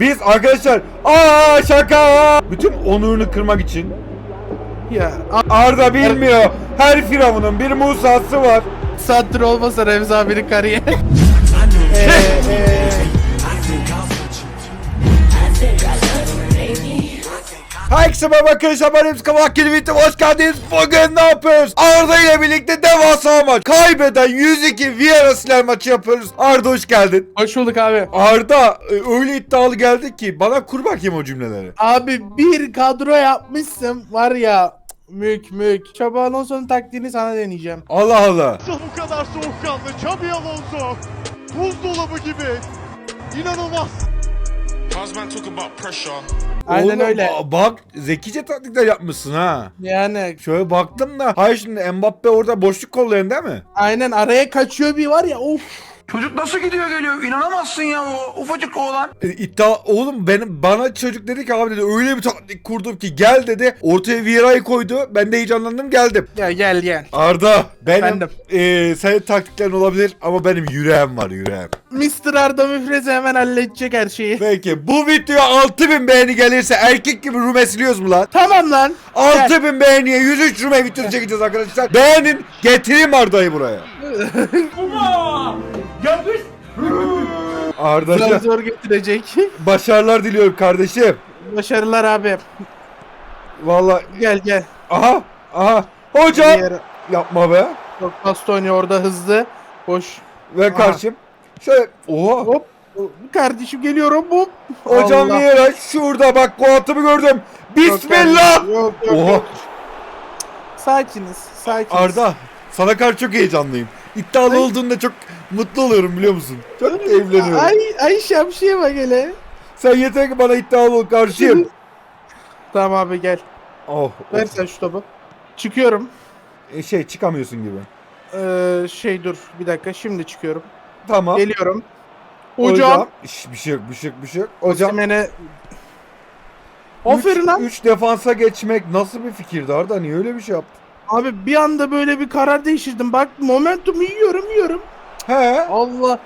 Biz arkadaşlar aa şaka bütün onurunu kırmak için Ya Arda bilmiyor. Her firavunun bir Musa'sı var. satır olmasa Remzi abinin kariyeri. Eee eee. Herkese merhaba arkadaşlar ben Remzi Kabak Video hoş geldiniz. Bugün ne yapıyoruz? Arda ile birlikte devasa maç. Kaybeden 102 Vieira Siler maçı yapıyoruz. Arda hoş geldin. Hoş bulduk abi. Arda e, öyle iddialı geldi ki bana kur bakayım o cümleleri. Abi bir kadro yapmışsın var ya mük mük. Çaba Alonso'nun taktiğini sana deneyeceğim. Allah Allah. bu kadar soğukkanlı Xabi Alonso buzdolabı gibi inanılmaz Aynen Oğlum, öyle. ba- Bak zekice taktikler yapmışsın ha. Yani Şöyle baktım da hayır şimdi Mbappe orada boşluk kollayan değil mi? aynen araya kaçıyor bir var ya of. Çocuk nasıl gidiyor geliyor inanamazsın ya o ufacık oğlan. E, iddia oğlum benim bana çocuk dedi ki abi dedi öyle bir taktik kurdum ki gel dedi ortaya Vieira'yı koydu ben de heyecanlandım geldim. Ya gel gel. Arda benim Efendim? e, senin taktiklerin olabilir ama benim yüreğim var yüreğim. Mr. Arda Müfreze hemen halledecek her şeyi. Peki bu videoya 6000 beğeni gelirse erkek gibi rume siliyoruz mu lan? Tamam lan. Gel. 6000 beğeniye 103 rume videosu çekeceğiz arkadaşlar. Beğenin getireyim Arda'yı buraya. Zor Arda'cığım zor getirecek. başarılar diliyorum kardeşim. Başarılar abi. Vallahi Gel gel. aha aha hocam Diğer- yapma be. Çok Bastoni orada hızlı. Boş. Ve Aha. karşım. Şöyle oha. Hop. Kardeşim geliyorum bu. Hocam Allah. Vieira şurada bak Kuat'ımı gördüm. Bismillah. Yok yok Oha. yok. Sakiniz. Sakiniz. Arda sana karşı çok heyecanlıyım. İddialı Ay. olduğunda çok mutlu oluyorum biliyor musun? Çok keyifleniyorum. Ay ay şapşiye bak hele. Sen yeter ki bana iddialı ol karşıyım. Tamam abi gel. oh, Ver sen şu topu. Çıkıyorum. E, şey çıkamıyorsun gibi. Ee, şey dur bir dakika şimdi çıkıyorum. Tamam. Geliyorum. Hocam. Şş, bir şey yok, bir şey yok, bir şey yok. Hocam. Osimhen'e Aferin lan. 3 defansa geçmek nasıl bir fikirdi Arda? Niye öyle bir şey yaptın? Abi bir anda böyle bir karar değiştirdim. Bak momentum yiyorum yiyorum. He. Allah.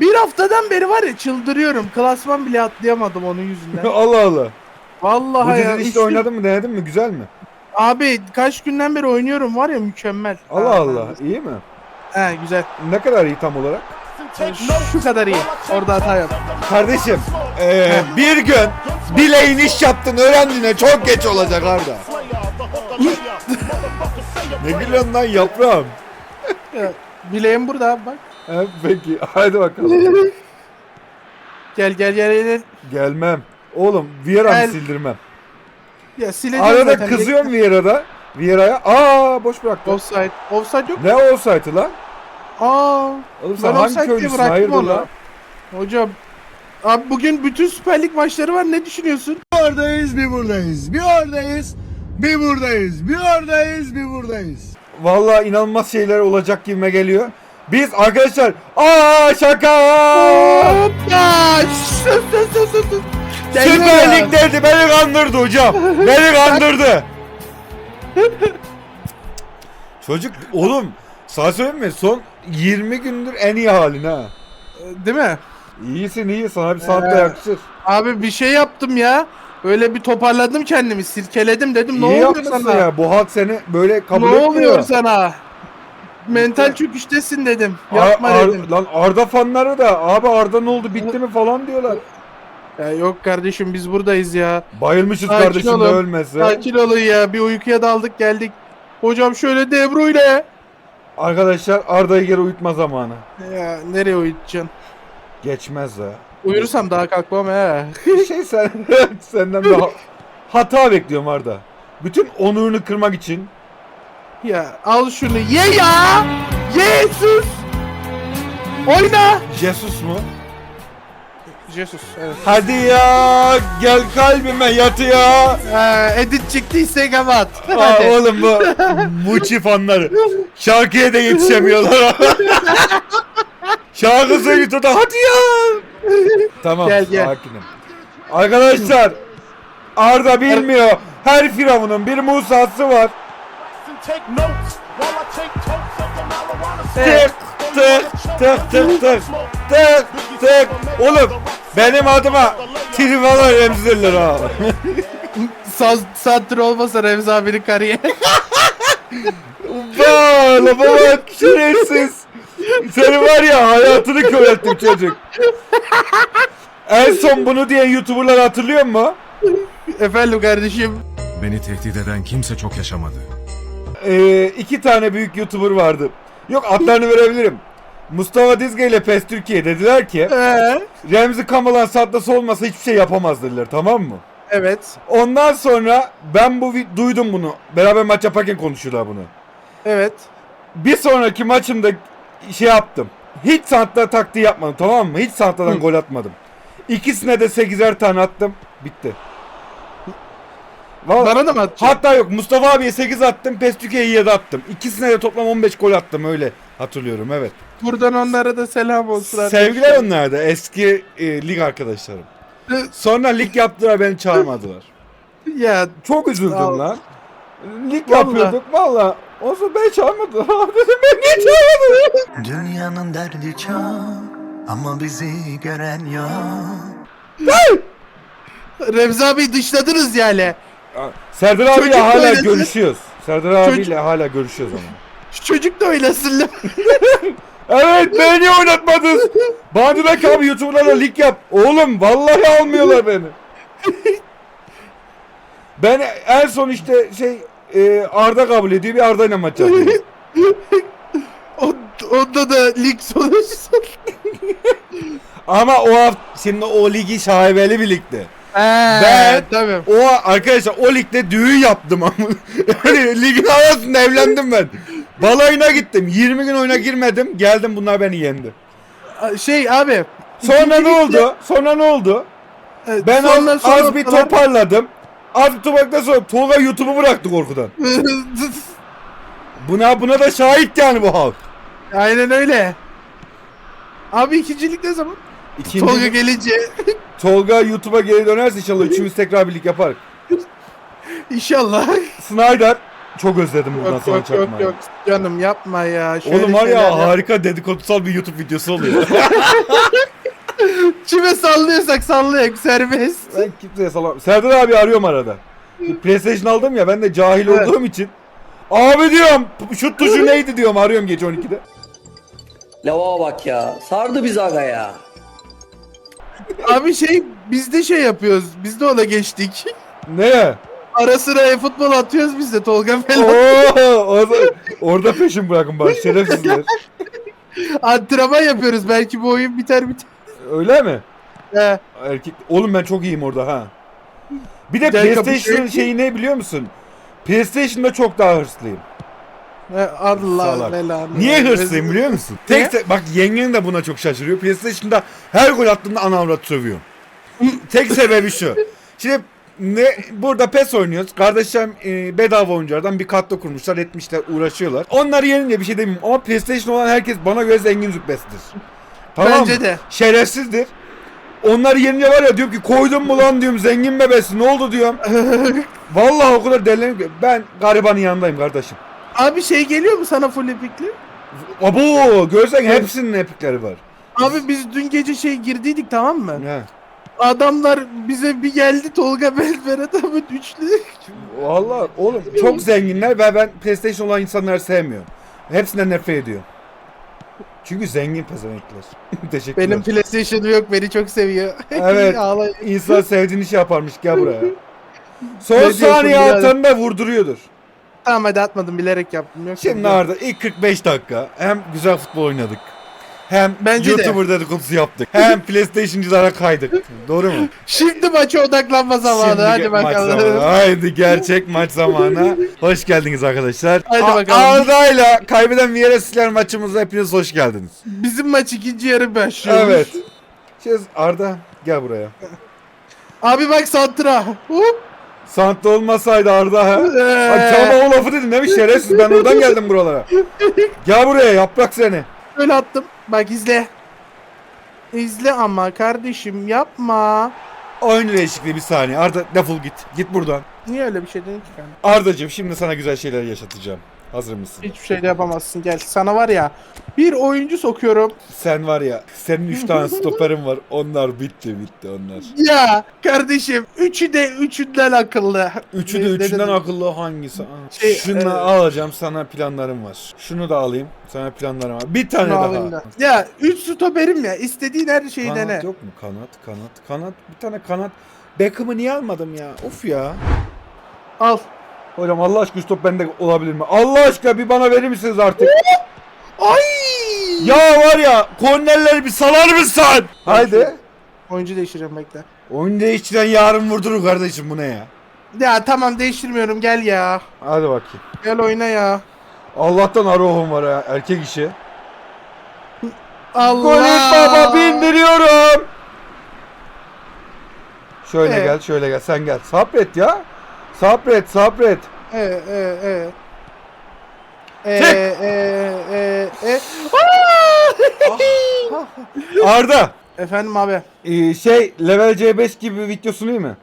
Bir haftadan beri var ya çıldırıyorum. Klasman bile atlayamadım onun yüzünden. Allah Allah. Bu Vallahi ya. dizide işte oynadın mı denedin mi? Güzel mi? Abi kaç günden beri oynuyorum var ya mükemmel. Allah Ha, Allah. iyi mi? He güzel. Ne kadar iyi tam olarak? Şu kadar iyi. Orada hata yap. Kardeşim eee, bir gün bileğin iş yaptın öğrendiğine çok geç olacak Arda. Ne gülüyorsun lan yaprağım? Ya, bileğim burada abi bak. He, peki hadi bakalım. Gel gel gel gel. Gelmem. Oğlum Vieira'mı Gel. sildirmem. Ya sileceğim Arada zaten. kızıyorum Vieira'da. Vieira'ya. Aa boş bıraktı. Offside. Offside yok. Ne offside'ı lan? Aa. Oğlum sen Ben hangi offside diye köylüsün? bıraktım Hayırdır onu. lan? Hocam. Abi bugün bütün Süper Lig maçları var. Ne düşünüyorsun? oradayız bir buradayız bir oradayız bir buradayız bir oradayız bir buradayız Vallahi inanılmaz şeyler olacak gibime geliyor. Biz arkadaşlar aa şaka Hoppa! Sus sus sus sus. sus. Geliyor Süper. Lig derdi beni kandırdı hocam. Beni kandırdı. Çocuk oğlum sana söyleyeyim mi? Son 20 gündür en iyi halin ha. Değil mi? İyisin iyi sana bir saat Ee, yakışır. Abi bir şey yaptım ya. Böyle bir toparladım kendimi. Sirkeledim dedim. İyi ne oluyor yapmışsın sana? ya. Bu halk seni böyle kabul ne etmiyor. oluyor sana? Mental çöküştesin dedim. Ar- Yapma Ar- dedim. lan Arda fanları da abi Arda ne oldu bitti mi falan diyorlar. Ya yok kardeşim biz buradayız ya. Bayılmışız Sakin kardeşim de olun. ölmese. Sakin olun ya. Bir uykuya daldık geldik. Hocam şöyle De Bruyne. Arkadaşlar Arda'yı geri uyutma zamanı. Ya nereye uyutacaksın? Geçmez ya. Uyursam daha kalkmam he. Bir şey sen senden bir ha- hata bekliyorum Arda. Bütün onurunu kırmak için ya al şunu ye ya. Ye sus. Oyna. Jesus mu? Jesus evet. Hadi ya gel kalbime yat ya. Ha, edit çıktı Instagram'a at. Aa, Hadi. oğlum bu Muçi fanları. Şarkıya da yetişemiyorlar. Şarkı söylüyor da hadi ya. Tamam Gel, gel. sakinim. Arkadaşlar Arda bilmiyor. Her firavunun bir Musa'sı var. Tık tık tık tık tık tık tık. Oğlum Benim adıma Trivalar emzirler ha. Sa Satır olmasa Remzi abinin kariyeri. Ba, lafa bak şerefsiz. Seni var ya hayatını kör ettim çocuk. En son bunu diyen YouTuber'lar hatırlıyor mu? Efendim kardeşim. Beni tehdit eden kimse çok yaşamadı. Ee, iki tane büyük YouTuber vardı. Yok adlarını verebilirim. Mustafa Dizge ile PES Türkiye dediler ki Ee, Remzi Kamalan saddası olmasa hiçbir şey yapamaz dediler tamam mı? evet. Ondan sonra ben bu duydum bunu. Beraber maç yaparken konuşuyorlar bunu. Evet. Bir sonraki maçımda şey yaptım. Hiç santta taktiği yapmadım tamam mı? Hiç santradan Hı. gol atmadım. İkisine de 8'er tane attım. Bitti. Vallahi- Bana da mı atacaksın? Hatta yok Mustafa abiye 8 attım. PES Türkiye'ye 7 attım. İkisine de toplam 15 gol attım öyle hatırlıyorum evet. Buradan onlara da selam olsun. Sevgiler onlar da eski e, lig arkadaşlarım. Sonra lig yaptılar beni çağırmadılar. Ya Çok üzüldüm lan. Lig Vallahi. yapıyorduk valla. O zaman beni çağırmadılar. Abi dedim beni niye çağırmadın? Dünyanın derdi çok ama bizi gören yok. Remzi abi dışladınız yani. Serdar abiyle Çocuk hala oynasın. görüşüyoruz. Serdar abiyle hala görüşüyoruz ama. Şu çocuk da oynasın lan. Evet beni niye oynatmadınız? Ki abi YouTuber'larla lig yap. Oğlum vallahi almıyorlar beni. Ben en son işte şey e, Arda kabul ediyor bir Arda ile maç yapıyorum. O, onda da lig sonuçta. Ama o hafta şimdi o ligi şaibeli bir ligdi. Ben Ben- tabii. O arkadaşlar o ligde düğün yaptım ama. yani ligin arasında evlendim ben. Balayına gittim. 20 gün oyuna girmedim. Geldim bunlar beni yendi. Şey abi. Sonra ne ligde- oldu? Sonra ne oldu? Evet, Ben sonra- az, sonra az bir toparladım. Az bir toparladıktan sonra Tolga YouTube'u bıraktı korkudan. Buna buna da şahit yani bu halk. Aynen öyle. Abi ikincilik ne zaman? İkinci Tolga gelince Tolga YouTube'a geri dönerse inşallah üçümüz tekrar birlik yapar. inşallah. Snyder çok özledim buradan yok sonra yok yok çakmayı. yok canım yapma ya. Şöyle Oğlum var şeyler ya yap. harika dedikodusal bir YouTube videosu oluyor. Kime sallıyorsak sallayak serbest. ben kimseye salam. Serdar abi arıyorum arada. Bu PlayStation aldım ya ben de cahil Evet. olduğum için. Abi diyorum şu tuşu neydi diyorum arıyorum gece 12'de. Lava bak ya. Sardı bizi aga ya. Abi şey biz de şey yapıyoruz. Biz de ona geçtik. Ne? Ara sıra futbol atıyoruz biz de Tolga falan. Oo, o da- orada peşin bırakın bari şerefsizler. Antrenman yapıyoruz. Belki bu oyun biter biter. Öyle mi? He. Erkek Oğlum ben çok iyiyim orada ha. Bir de Gel PlayStation'ın ki. şeyi ne biliyor musun? PlayStation'da çok daha hırslıyım. He, Allah Salak. belanı. Niye hırslıyım biliyor musun? Tek se- bak yengen de buna çok şaşırıyor. PlayStation'da her gol attığında ana avrat sövüyor. Tek sebebi şu. Şimdi ne burada PES oynuyoruz. Kardeşlerim e, bedava oyunculardan bir katla kurmuşlar, etmişler, uğraşıyorlar. Onları yenince bir şey demeyeyim ama PlayStation olan herkes bana göre zengin züppesidir. Tamam Bence de. Şerefsizdir. Onları yenince var ya diyorum ki koydun mu lan diyorum zengin bebesi ne oldu diyorum. Vallahi o kadar delirim ki ben garibanın yanındayım kardeşim. Abi şey geliyor mu sana full epikli? Abo görsen hepsinin epikleri var. Abi biz dün gece şey girdiydik tamam mı? He. Adamlar bize bir geldi Tolga Belberat ama üçlü. Vallahi oğlum çok zenginler ve ben PlayStation olan insanları sevmiyorum. Hepsinden nefret ediyorum. Çünkü zengin pezevenkler. Teşekkürler. Benim PlayStation'ım yok beni çok seviyor. Evet. Ağlay- İnsan sevdiğin işi yaparmış gel buraya. Son Ne diyorsun saniye birader? atanda vurduruyordur. Tamam hadi atmadım bilerek yaptım. Yok, Şimdi. Arda ilk 45 dakika hem güzel futbol oynadık. Hem Bence de. YouTuber dedikodusu yaptık. Hem PlayStation'cılara kaydık. Doğru mu? Şimdi maça odaklanma zamanı Şimdi hadi maç bakalım. zamanı. Haydi gerçek maç zamanı. Hoş geldiniz arkadaşlar. Haydi A- bakalım. Arda'yla kaybeden Vieres'ler maçımıza hepiniz hoş geldiniz. Bizim maç ikinci yarı başlıyor. Evet. Şimdi Arda gel buraya. Abi bak Santra. Hop. Santta olmasaydı Arda ha. Bak Ee, çalma o lafı dedin değil mi şerefsiz ben oradan geldim buralara. Gel buraya yaprak seni. Öyle attım. Bak izle. İzle ama kardeşim yapma. Oyun değişikliği bir saniye. Arda defol git. Git buradan. Niye öyle bir şey dedin ki kanka? Ardacığım şimdi sana güzel şeyler yaşatacağım. Hazır mısın? Hiçbir şey de yapamazsın gel. Sana var ya bir oyuncu sokuyorum. Sen var ya senin 3 tane stoperin var. Onlar bitti bitti onlar. Ya kardeşim üçü de üçünden akıllı. Üçü de Ne- ne üçünden dedim? akıllı hangisi? Şey, Şunu e- alacağım sana planlarım var. Şunu da alayım. Sana planlarım var. Bir tane Şunu alayım daha. da. Ya üç stoperim ya istediğin her şeyi Kanat dene. yok mu? Kanat, kanat, kanat. Bir tane kanat. Beckham'ı niye almadım ya? Of ya. Al. Hocam Allah aşkına stop bende olabilir mi? Allah aşkına bir bana verir misiniz artık? Ay! ya var ya kornerleri bir salar mısın? Haydi. Oyuncu değiştireceğim bekle. Oyun değiştiren yarın vurdurur kardeşim bu ne ya? Ya tamam değiştirmiyorum gel ya. Hadi bakayım. Gel oyna ya. Allah'tan Arohum var ha erkek işi. Allah. Golü baba bindiriyorum. Şöyle Evet. gel şöyle gel sen gel. Sabret ya. Sabret sabret. E e e. E Çek. e e e. Arda. Efendim abi. Ee, şey level C5 gibi bir videosunu iyi mi?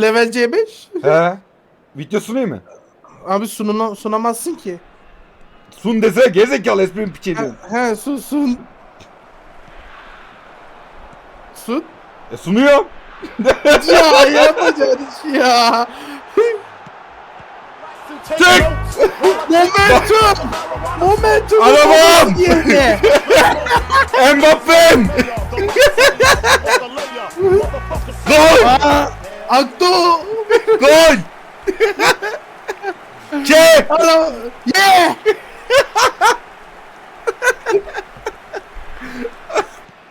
Level C5. He. Videosunu iyi mi? Abi sununa, sunamazsın ki. Sun dese gezekalı esprim piçeydin. He sun sun. Sun. E sunuyorum. Ya yapacağın iş ya. Çek. Momentum. Momentum. Arabam! Mbappé'm. Gol. Akto. Gol. Çek. Yeah.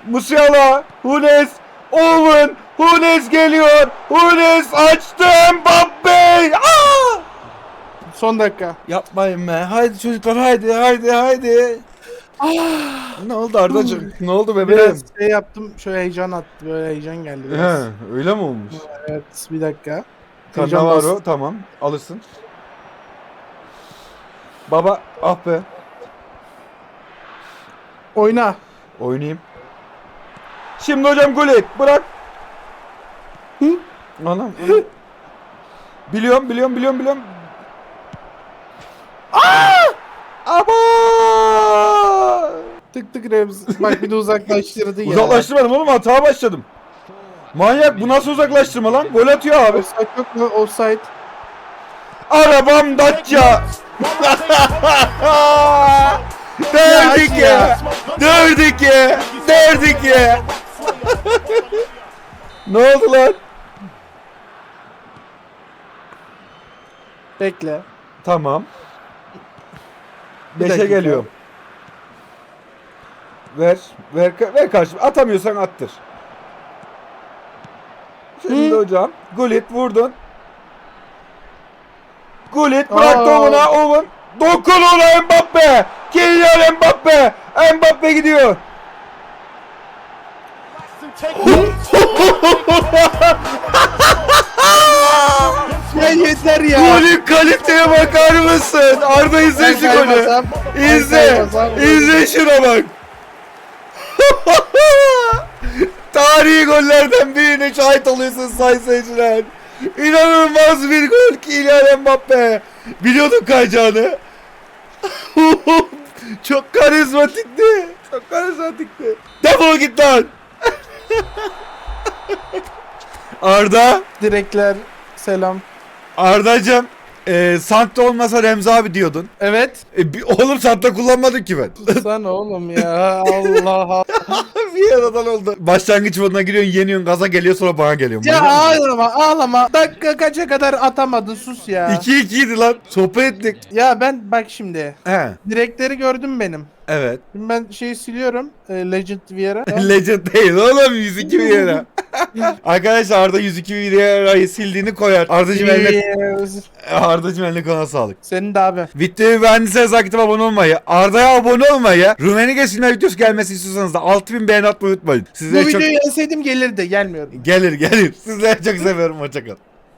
Musiala. Hunes. Owen. Hunes geliyor. Hunes açtı Mbappé. Aa! Son dakika. Yapmayın be. Haydi çocuklar haydi haydi haydi. ne oldu Arda'cığım? ne oldu bebeğim? Biraz şey yaptım. Şöyle heyecan attı. Böyle heyecan geldi biraz. He, öyle mi olmuş? Evet bir dakika. Cannavaro tamam alırsın. Baba ah be Oyna. oynayayım. Şimdi hocam gol et bırak. Anam. anam. biliyorum biliyorum biliyorum biliyorum. Aba! Tık tık Remzi. Bak bir de uzaklaştırdı ya. Uzaklaştırmadım oğlum hata başladım. Manyak bu nasıl uzaklaştırma lan? Gol atıyor abi. Offside yok mu? Offside. Arabam Dacia. Derdik ya. Derdik ya. Derdik ya. ne oldu lan? Bekle. Tamam. Bir 5'e dakika. geliyorum. Ver, ver, ver karşı. Atamıyorsan attır. Şimdi hocam, Gullit vurdun. Gullit bıraktı Aa. ona, Owen. Dokun ona Mbappe. Kylian Mbappe. Mbappe gidiyor. Ya yeter ya. Golün kaliteye bakar mısın? Arda izle şu golü. İzle. İzle şuna bak. Tarihi gollerden birine şahit oluyorsun sayın seyirciler. İnanılmaz bir gol Kylian Mbappe. Biliyordun kayacağını. Çok karizmatikti. Çok karizmatikti. Defol git lan. Arda. Direkler. Selam. Arda'cığım. E, Santa olmasa Remzi abi diyordun. Evet. E, bir, oğlum Santa kullanmadık ki ben. Sen oğlum ya. Allah Allah. bir yaradan oldu. Başlangıç moduna giriyorsun, yeniyorsun, gaza geliyor sonra bana geliyor. Ya ağlama ağlama. Dakika kaça kadar atamadın sus ya. 2-2 idi lan. Sohbet ettik. Ya ben bak şimdi. He. Direkleri gördüm benim. Evet. Şimdi ben şeyi siliyorum. E, Legend Vieira. Legend değil oğlum 102 Vieira. Arkadaşlar Arda 102 Vieira'yı sildiğini koyar. Arda'cım eline. Arda'cım eline koluna sağlık. Senin de abi. Videoyu beğendiyseniz aktif abone olmayı, Arda'ya abone olmayı, Rumeni Geçsinler videosu gelmesi istiyorsanız da 6000 beğeni atmayı unutmayın. Bu Sizleri çok... videoyu yenseydim gelirdi. Gelmiyorum. Gelir gelir. Sizleri çok seviyorum. Hoşçakalın.